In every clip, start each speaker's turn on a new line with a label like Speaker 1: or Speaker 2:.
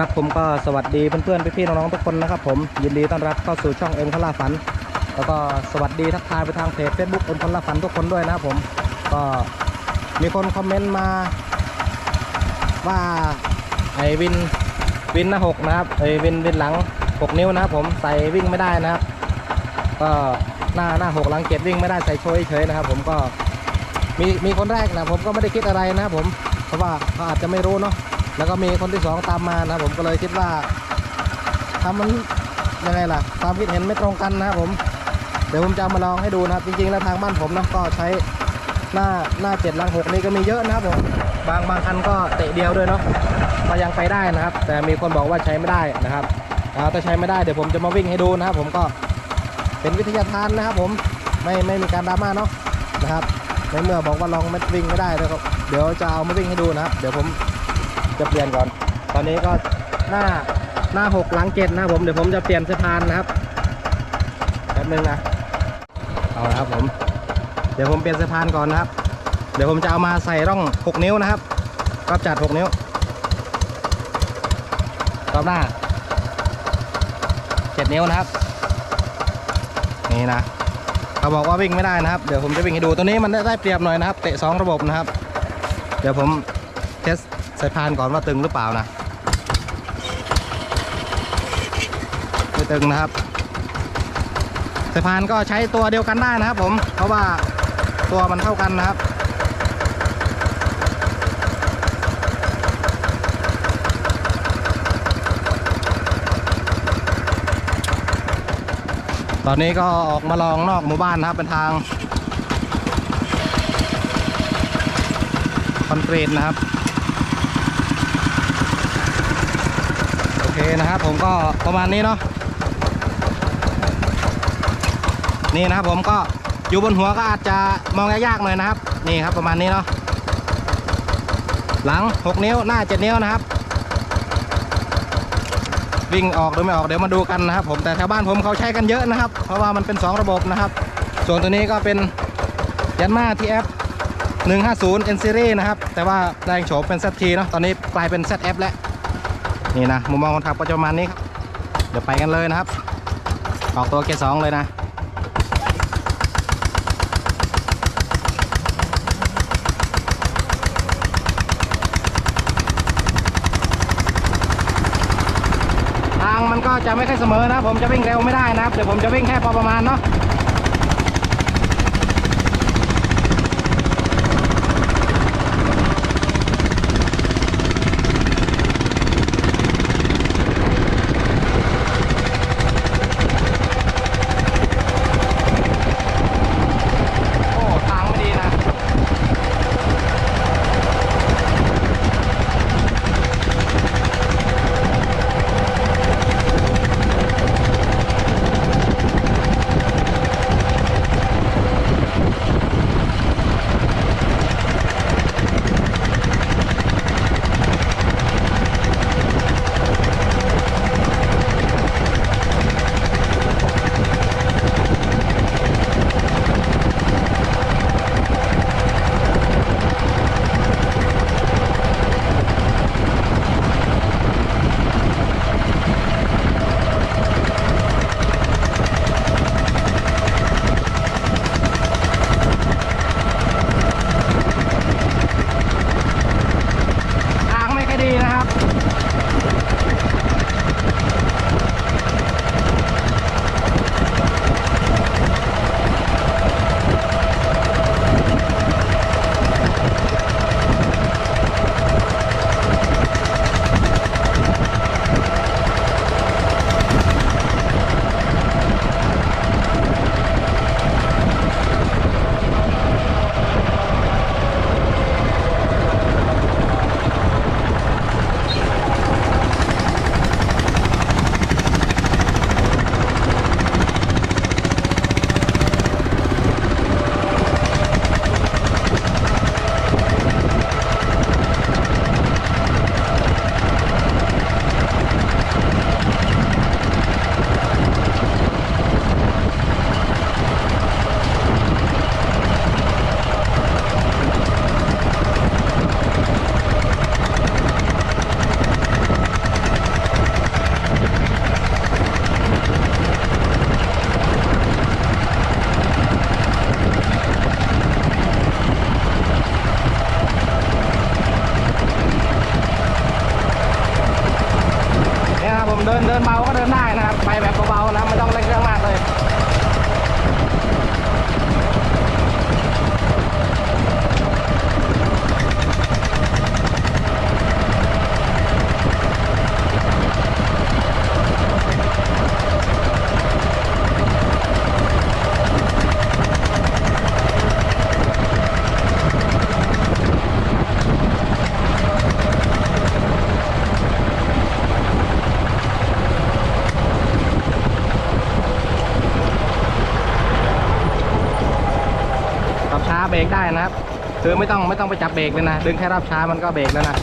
Speaker 1: ครับผมก็สวัสดีเพื่อนๆพี่ๆน้องๆทุกคนนะครับผมยินดีต้อนรับเข้าสู่ช่องเอ็มพลาฝัน แล้วก็สวัสดีทักทายไปทางเพจ Facebook เอ็มพลาฝันทุกคนด้วยนะครับผมก็มีคนคอมเมนต์มาว่าไอ้วินวินหน้าหกนะครับไอ้วินวินหลัง 6 นิ้วนะครับผมใส่วิ่งไม่ได้นะครับ ก็หน้าหน้าหกหลังเจ็ดวิ่งไม่ได้ใส่โชยเฉยนะครับ ผมก็มีมีคนแรกนะผมก็ไม่ได้คิดอะไรนะครับผมเพราะว่าเขาอาจจะไม่รู้เนาะ แล้วก็มีคนที่สองตามมานะครับผมก็เลยคิดว่าทำมันยังไงล่ะความคิดเห็นไม่ตรงกันนะครับผม เดี๋ยวผมจะมาลองให้ดูนะครับ จริงๆแล้วทางบ้านผมนะก็ใช้หน้าหน้าเจ็ดลังหกนี่ก็มีเยอะนะครับผมบางบางคันก็เตะเดียวด้วยเนาะก็ยังไปได้นะครับ แต่มีคนบอกว่าใช้ไม่ได้นะครับอ่าถ้าใช้ไม่ได้เดี๋ยวผมจะมาวิ่งให้ดูนะครับ ผมก็เป็นวิทยาทานนะครับ ผมไม่ไม่มีการดราม่าเนาะนะครับในเมื่อบอกว่าลองไม่วิ่งไม่ได้แล้วเดี๋ยวจะเอามาวิ่งให้ดูนะครับ เดี๋ยวผม จะเปลี่ยนก่อน ตอนนี้ก็หน้าหน้าหกหลังเจ็ดนะครับผมเดี๋ยวผมจะเปลี่ยนสะพานนะครับแป๊บนึงนะเอาละครับผม เดี๋ยวผมเปลี่ยนสะพานก่อนนะครับ เดี๋ยวผมจะเอามาใส่ร่อง6นิ้วนะครับรอบจัด6นิ้วรอบหน้า7นิ้วนะครับ นี่นะเขาบอกว่าวิ่งไม่ได้นะครับ เดี๋ยวผมจะวิ่งให้ดูตัวนี้มันได้ได้เปรียบหน่อยนะครับ เตะ2ระบบนะครับ เดี๋ยวผมเทส สายพานก่อนว่าตึงหรือเปล่านะไม่ตึงนะครับสายพานก็ใช้ตัวเดียวกันได้นะครับผม เพราะว่าตัวมันเท่ากันนะครับ ตอนนี้ก็ออกมาลองนอกหมู่บ้านนะครับเป็นทาง คอนกรีตนะครับ โอเค นะครับผมก็ประมาณนี้เนาะนี่นะครับผมก็อยู่บนหัวก็อาจจะมองยากๆหน่อยนะครับ นี่ครับประมาณนี้เนาะหลัง 6 นิ้วหน้า 7 นิ้วนะครับ วิ่งออกหรือไม่ออกเดี๋ยวมาดูกันนะครับ ผมแต่แถวบ้านผมเขาใช้กันเยอะนะครับ เพราะว่ามันเป็น 2 ระบบนะครับ ส่วนตัวนี้ก็เป็นยันมา TF 150 N Series นะครับ แต่ว่าแปลงโฉมเป็น ZT เนาะตอนนี้กลายเป็น ZF แล้ว นี่นะมุมมองคนขับก็จะประมาณนี้ครับเดี๋ยวไปกันเลยนะครับ ออกตัวเกียร์สองเลยนะทางมันก็จะไม่ค่อยเสมอนะ ผมจะวิ่งเร็วไม่ได้นะครับเดี๋ยวผมจะวิ่งแค่พอประมาณเนาะ คือไม่ต้องไม่ต้องไปจับเบรกเลยนะ ดึงแค่รับช้ามันก็เบรกแล้วนะ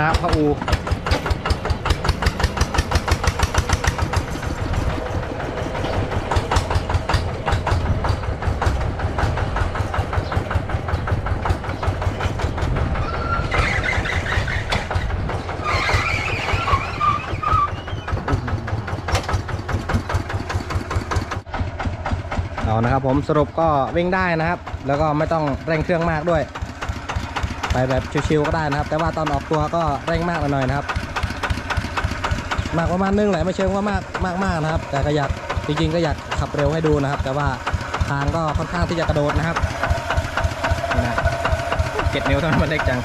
Speaker 1: นะครับเขาอูเอานะครับผมสรุปก็วิ่งได้นะครับ แล้วก็ไม่ต้องเร่งเครื่องมากด้วย ไปแบบชิวๆก็ได้นะครับ แต่ว่าตอนออกตัวก็เร่งมากหน่อยนะครับ มากประมาณนึงแหละไม่เชิงว่ามากมากมากนะครับ แต่ก็อยากจริงๆก็อยากขับเร็วให้ดูนะครับ แต่ว่าทางก็ค่อนข้างที่จะกระโดดนะครับนะเจ็ดนิ้วทำไมมันเล็กจัง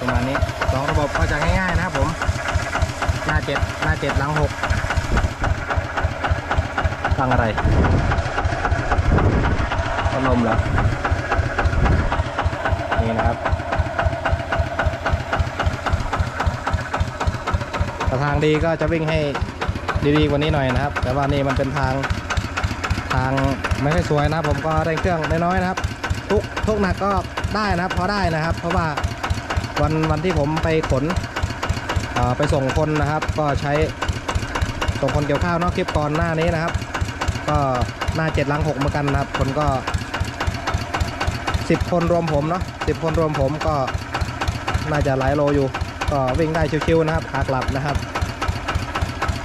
Speaker 1: ประมาณนี้สองระบบก็จะง่ายๆนะครับผมหน้าเจ็ดหน้าเจ็ดหลังหกตั้งอะไรพัดลมเหรอ นี่นะครับแต่ ทางดีก็จะวิ่งให้ดีๆกว่านี้หน่อยนะครับ แต่ว่านี่มันเป็นทางทางไม่ค่อยสวยนะผมก็เร่งเครื่องน้อยๆนะครับ ทุกทุกหนักก็ได้นะครับพอได้นะครับ เพราะว่าวันวันที่ผมไปขนไปส่งคนนะครับ ก็ใช้ส่งคนเกี่ยวข้าวนอกคลิปก่อนหน้านี้นะครับ ก็หน้าเจ็ดลังหกเหมือนกันนะครับ คนก็สิบคนรวมผมเนาะสิบคนรวมผมก็น่าจะหลายโลอยู่ ก็วิ่งได้ชิวๆนะครับขากลับนะครับ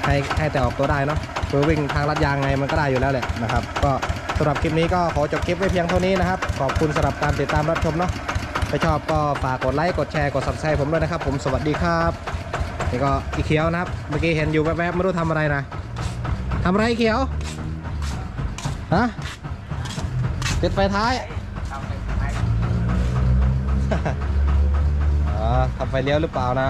Speaker 1: ให้ให้แต่ออกตัวได้เนาะคือวิ่งทางลัดยางไงมันก็ได้อยู่แล้วแหละนะครับ ก็สำหรับคลิปนี้ก็ขอจบคลิปไว้เพียงเท่านี้นะครับ ขอบคุณสำหรับการติดตามรับชมเนาะถ้าชอบก็ฝากกดไลค์กดแชร์กด subscribe ผมด้วยนะครับผมสวัสดีครับนี่ก็อีเขียวนะครับ เมื่อกี้เห็นอยู่แวบๆไม่รู้ทำอะไรนะทำอะไรอีเขียวฮะติดไฟท้ายอ๋อทำไฟเลี้ยวหรือเปล่านะ